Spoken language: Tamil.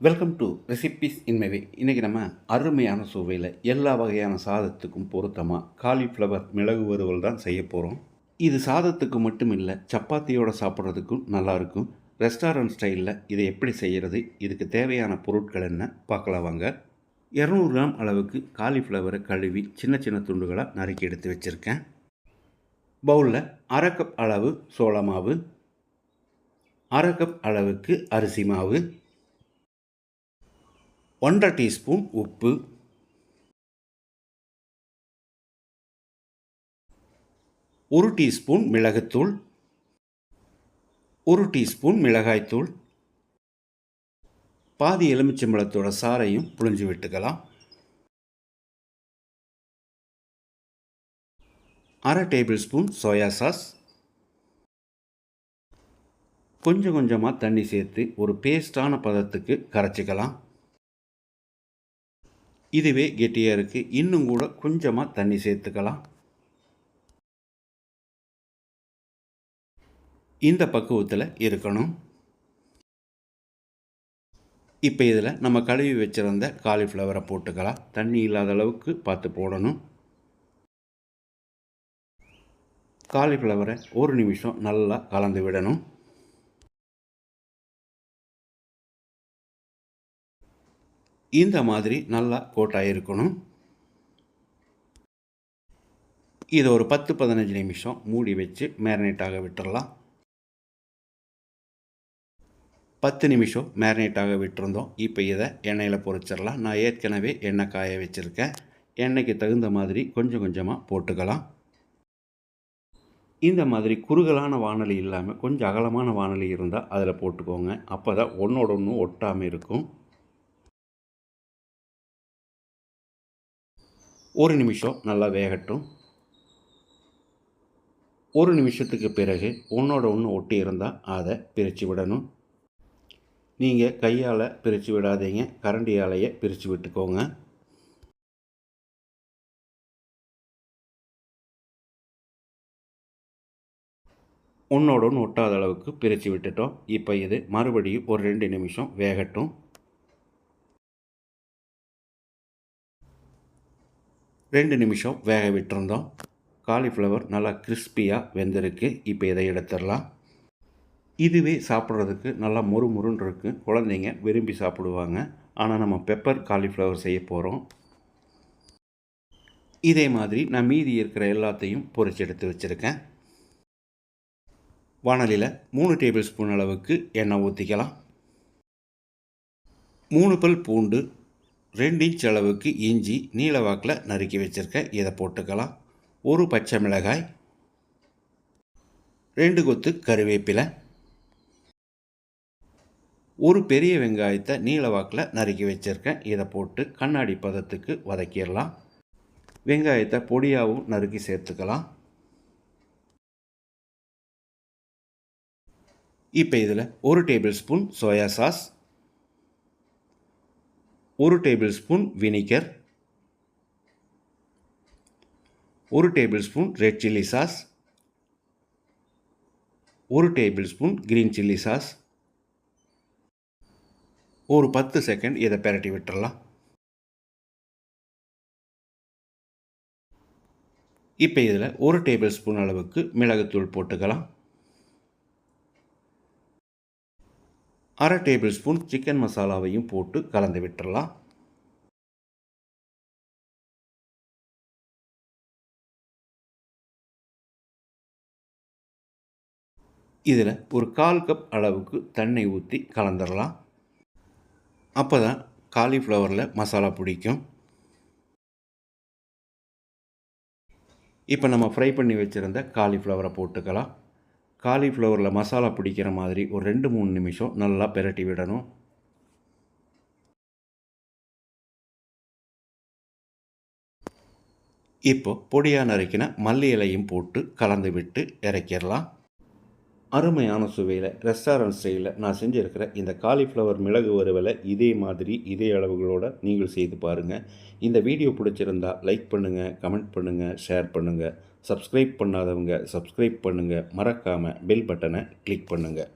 வெல்கம் டு ரெசிபிஸ் இன்மைவே இன்றைக்கி நம்ம அருமையான சுவையில் எல்லா வகையான சாதத்துக்கும் பொருத்தமாக காலிஃப்ளவர் மிளகு வறுவல் தான் செய்ய போகிறோம் இது சாதத்துக்கு மட்டும் இல்லை சப்பாத்தியோடு சாப்பிட்றதுக்கும் நல்லாயிருக்கும் ரெஸ்டாரண்ட் ஸ்டைலில் இதை எப்படி செய்கிறது இதுக்கு தேவையான பொருட்கள் என்ன பார்க்கலாம் வாங்க. இரநூறு கிராம் அளவுக்கு காலிஃப்ளவரை கழுவி சின்ன சின்ன துண்டுகளாக நறுக்கி எடுத்து வச்சுருக்கேன். பவுலில் அரை கப் அளவு சோள மாவு அரை கப் அளவுக்கு அரிசி மாவு ஒன்றரை டீஸ்பூன் உப்பு. ஒரு டீஸ்பூன் மிளகுத்தூள். ஒரு டீஸ்பூன் மிளகாய்த்தூள். பாதி எலுமிச்சம்பழத்தோட சாறையும் புழிஞ்சு விட்டுக்கலாம். அரை டேபிள் ஸ்பூன் சோயா சாஸ். கொஞ்சம் கொஞ்சமாக தண்ணி சேர்த்து ஒரு பேஸ்டான பதத்துக்கு கரைச்சிக்கலாம். இதுவே கெட்டியாக இருக்குது இன்னும் கூட கொஞ்சமாக தண்ணி சேர்த்துக்கலாம். இந்த பக்குவத்தில் இருக்கணும். இப்போ இதில் நம்ம கழுவி வச்சுருந்த காலிஃப்ளவரை போட்டுக்கலாம். தண்ணி இல்லாத அளவுக்கு பார்த்து போடணும். காலிஃப்ளவரை ஒரு நிமிஷம் நல்லா கலந்து விடணும். இந்த மாதிரி நல்லா கோட்டாக இருக்கணும் இதை ஒரு பத்து பதினஞ்சு நிமிஷம் மூடி வச்சு மேரினேட்டாக விட்டுடலாம் பத்து நிமிஷம் மேரினேட்டாக விட்டுருந்தோம். இப்போ இதை எண்ணெயில் பொறிச்சிடலாம் நான் ஏற்கனவே எண்ணெய் காய வச்சுருக்கேன். எண்ணெய்க்கு தகுந்த மாதிரி கொஞ்சம் கொஞ்சமாக போட்டுக்கலாம். இந்த மாதிரி குறுகலான வானொலி இல்லாமல் கொஞ்சம் அகலமான வானொலி இருந்தால் அதில் போட்டுக்கோங்க. அப்போ தான் ஒன்றோட ஒன்று ஒட்டாமல் இருக்கும். ஒரு நிமிஷம் நல்லா வேகட்டும். ஒரு நிமிஷத்துக்கு பிறகு ஒன்றோட ஒன்று ஒட்டி இருந்தால் அதை பிரித்து விடணும். நீங்கள் கையால் பிரித்து விடாதீங்க. கரண்டியாலேயே பிரித்து விட்டுக்கோங்க. ஒன்றோட ஒன்று ஒட்டாத அளவுக்கு பிரித்து விட்டுட்டோம். இப்போ இது மறுபடியும் ஒரு ரெண்டு நிமிஷம் வேகட்டும். ரெண்டு நிமிஷம் வேக விட்டுருந்தோம். காலிஃப்ளவர் நல்லா கிறிஸ்பியாக வெந்திருக்கு. இப்போ இதை எடுத்துடலாம். இதுவே சாப்பிட்றதுக்கு நல்லா மொறு முருன்னு இருக்குது குழந்தைங்க விரும்பி சாப்பிடுவாங்க. ஆனால் நம்ம பெப்பர் காலிஃப்ளவர் செய்ய போகிறோம் இதே மாதிரி நான் மீதி இருக்கிற எல்லாத்தையும் பொறிச்சு எடுத்து வச்சுருக்கேன். வானலியில் மூணு டேபிள் ஸ்பூன் அளவுக்கு எண்ணெய் ஊற்றிக்கலாம் மூணு பல் பூண்டு ரெண்டு இன்ச் அளவுக்கு இஞ்சி நீல வாக்கில் நறுக்கி வச்சுருக்கேன் இதை போட்டுக்கலாம். ஒரு பச்சை மிளகாய். ரெண்டு கொத்து கருவேப்பிலை. ஒரு பெரிய வெங்காயத்தை நீல வாக்கில் நறுக்கி வச்சுருக்கேன் இதை போட்டு கண்ணாடி பதத்துக்கு வதக்கிடலாம். வெங்காயத்தை பொடியாகவும் நறுக்கி சேர்த்துக்கலாம். இப்போ இதில் ஒரு டேபிள் ஸ்பூன் சோயா சாஸ். ஒரு டேபிள் ஸ்பூன் வினிகர் ஒரு tablespoon red chilli sauce ஒரு tablespoon green chilli sauce. ஒரு பத்து செகண்ட் இதை பெரட்டி விட்டுடலாம் இப்போ இதில் ஒரு டேபிள் ஸ்பூன் அளவுக்கு மிளகுத்தூள் போட்டுக்கலாம். அரை டேபிள் ஸ்பூன் சிக்கன் மசாலாவையும் போட்டு கலந்து விட்டுறலாம். இதில் ஒரு கால் கப் அளவுக்கு தண்ணி ஊற்றி கலந்துடலாம் அப்போ தான் காலிஃப்ளவரில் மசாலா பிடிக்கும். இப்போ நம்ம ஃப்ரை பண்ணி வச்சுருந்த காலிஃப்ளவரை போட்டுக்கலாம். காலிஃப்ளவரில் மசாலா பிடிக்கிற மாதிரி ஒரு ரெண்டு மூணு நிமிஷம் நல்லா பெரட்டி விடணும். இப்போ பொடியாக நறுக்கின மல்லி இலையும் போட்டு கலந்து விட்டு இறக்கிடலாம். அருமையான சுவையில் ரெஸ்டாரண்ட் ஸ்டைலில் நான் செஞ்சுருக்கிற இந்த காலிஃப்ளவர் மிளகு வறுவலை இதே மாதிரி இதே அளவுகளோடு நீங்கள் செய்து பாருங்கள் இந்த வீடியோ பிடிச்சிருந்தால் லைக் பண்ணுங்கள் கமெண்ட் பண்ணுங்கள் ஷேர் பண்ணுங்கள் சப்ஸ்கிரைப் பண்ணாதவங்க சப்ஸ்கிரைப் பண்ணுங்கள் மறக்காமல் பெல் பட்டனை கிளிக் பண்ணுங்கள்